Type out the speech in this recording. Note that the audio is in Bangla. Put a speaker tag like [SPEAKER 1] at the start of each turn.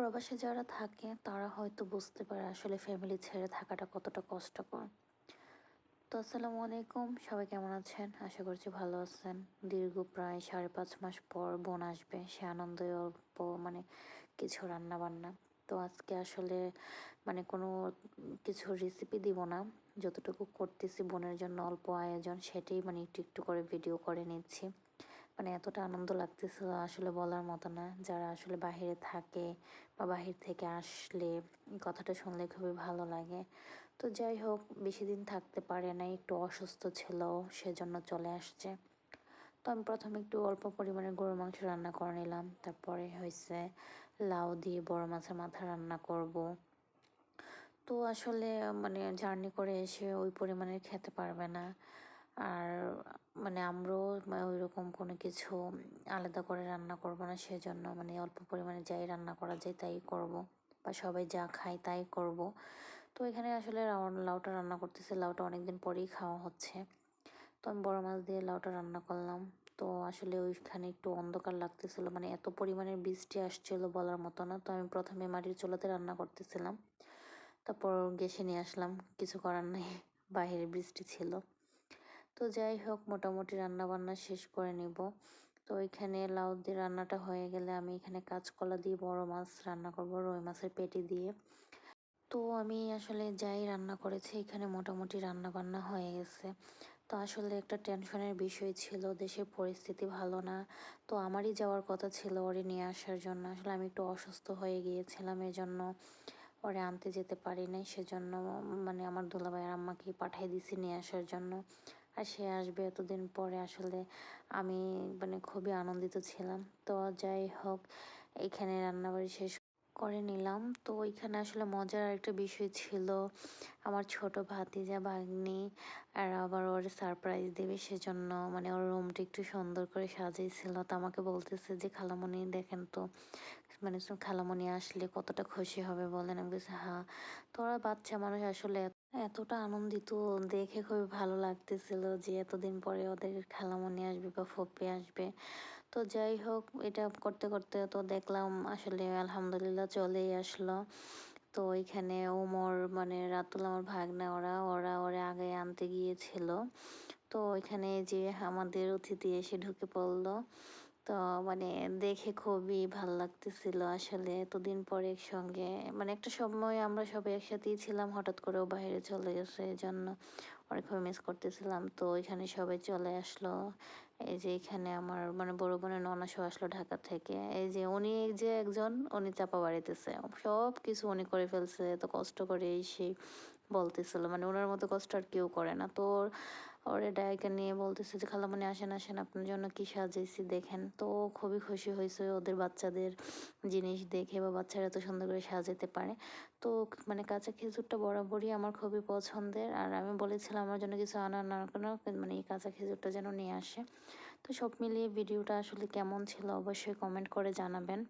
[SPEAKER 1] প্রবাসে যারা থাকে, তারা হয়তো বুঝতে পারে আসলে ফ্যামিলি ছেড়ে থাকাটা কতটা কষ্টকর। তো আসসালামু আলাইকুম, সবাই কেমন আছেন? আশা করছি ভালো আছেন। দীর্ঘ প্রায় সাড়ে পাঁচ মাস পর বোন আসবে, সে আনন্দে অল্প মানে কিছু রান্না বান্না তো আজকে আসলে মানে কোনো কিছু রেসিপি দিব না। যতটুকু করতেছি বোনের জন্য অল্প আয়োজন, সেটাই মানে একটু একটু করে ভিডিও করে নিচ্ছি। মানে এতটা আনন্দ লাগতেছিল আসলে বলার মতো না। যারা আসলে বাহিরে থাকে বা বাহির থেকে আসলে কথাটা শুনলে খুবই ভালো লাগে। তো যাই হোক, বেশি দিন থাকতে পারে না, একটু অসুস্থ ছিল, সেজন্য চলে আসছে। তো আমি প্রথমে একটু অল্প পরিমাণে গরুর মাংস রান্না করে নিলাম। তারপরে হয়েছে লাউ দিয়ে বড় মাছের মাথা রান্না করব। তো আসলে মানে জার্নি করে এসে ওই পরিমাণের খেতে পারবে না। আর মানে আমরাও ওই রকম কোনো কিছু আলাদা করে রান্না করব না, সেজন্য মানে অল্প পরিমাণে যাই রান্না করা যায় তাই করব বা সবাই যা খায় তাই করব। তো এখানে আসলে লাউটা রান্না করতেছি, লাউটা অনেক দিন পরেই খাওয়া হচ্ছে। তো আমি বড় মাছ দিয়ে লাউটা রান্না করলাম। তো আসলে ওইখানে একটু অন্ধকার লাগতেছিল মানে এত পরিমাণের বৃষ্টি আসছিল বলার মতো না, তো আমি প্রথমে মাটির চুলাতে রান্না করতেছিলাম। তারপর গ্যাসে নিয়ে আসলাম, কিছু করার নেই বাইরে বৃষ্টি ছিল। তো যাই হোক, মোটামুটি রান্না বান্না শেষ করে নিব। তো এখানে লাউ দিয়ে রান্নাটা হয়ে গেলে আমি এখানে কাঁচকলা দিয়ে বড় মাছ রান্না করব, রুই মাছের পেটি দিয়ে। তো আমি আসলে যাই রান্না করেছি, এখানে মোটামুটি রান্না বান্না হয়ে গেছে। তো আসলে একটা টেনশনের বিষয় ছিল, দেশের পরিস্থিতি ভালো না। তো আমারই যাওয়ার কথা ছিল ওরে নিয়ে আসার জন্য। আসলে আমি একটু অসুস্থ হয়ে গিয়েছিলাম এজন্য ওরে আনতে যেতে পারি নাই, সেজন্য মানে আমার দুলাভাইয়ের আম্মাকে পাঠিয়ে দিছি নিয়ে আসার জন্য। আর সে আসবে এতদিন পরে আসলে আমি মানে খুবই আনন্দিত ছিলাম। তো যাই হোক, এখানে রান্নাবাড়ি শেষ করে নিলাম। তো ওইখানে আসলে মজার একটা বিষয় ছিল আমার ছোট ভাতিজা ভাগ্নি আর আবার ওর সারপ্রাইজ দেবে, সেজন্য মানে ওর রুমটা একটু সুন্দর করে সাজিয়েছিল। তো আমাকে বলতেছে যে, খালামণি, দেখেন তো মানে খালামণি আসলে কতটা খুশি হবে বলেন। আমি বলছি হ্যাঁ। তো ওরা বাচ্চা মানুষ আসলে এতটা আনন্দিত দেখে খুবই ভালো লাগতেছিল যে এতদিন পরে ওদের খালামণি আসবে বা ফপি আসবে। তো যাই হোক, এটা করতে করতে তো দেখলাম আসলে আলহামদুলিল্লাহ চলেই আসলো। তো ওইখানে ওমর মানে রাতুল আমার ভাগনা, ওরা ওরা ওরা আগে আনতে গিয়েছিল। তো ওইখানে যে আমাদের অতিথি এসে ঢুকে পড়ল। তো মানে দেখে খুবই ভালো লাগতেছিল আসলে এতদিন পরে একসঙ্গে। মানে একটা সময় আমরা সবাই একসাথেই ছিলাম, হঠাৎ করে ও বাইরে চলে গেছে এই জন্য অনেকভাবে মিস করতেছিলাম। তো এখানে সবাই চলে আসলো। এই যে এখানে আমার মানে বড় বোনের ননাসও আসলো ঢাকা থেকে। এই যে উনি যে একজন, উনি চাপা বাড়িতেছে। সব কিছু উনি করে ফেলছে, এত কষ্ট করে এই সেই বলতেছিল। মানে ওনার মতো কষ্ট আর কেউ করে না। তো ওর- ডায়কে নিয়ে বলতেছে যে খালামণি আসেন আসেন, আপনার জন্য কি সাজিয়েছি দেখেন। তো খুবই খুশি হয়েছে ওদের বাচ্চাদের জিনিস দেখে বা বাচ্চারা এত সুন্দর করে সাজাতে পারে। তো মানে কাঁচা খেজুরটা বরাবরই আমার খুবই পছন্দের। আর আমি বলেছিলাম আমার জন্য কিছু আনার না কেন মানে এই কাঁচা খেজুরটা যেন নিয়ে আসে। তো সব মিলিয়ে ভিডিওটা আসলে কেমন ছিল অবশ্যই কমেন্ট করে জানাবেন।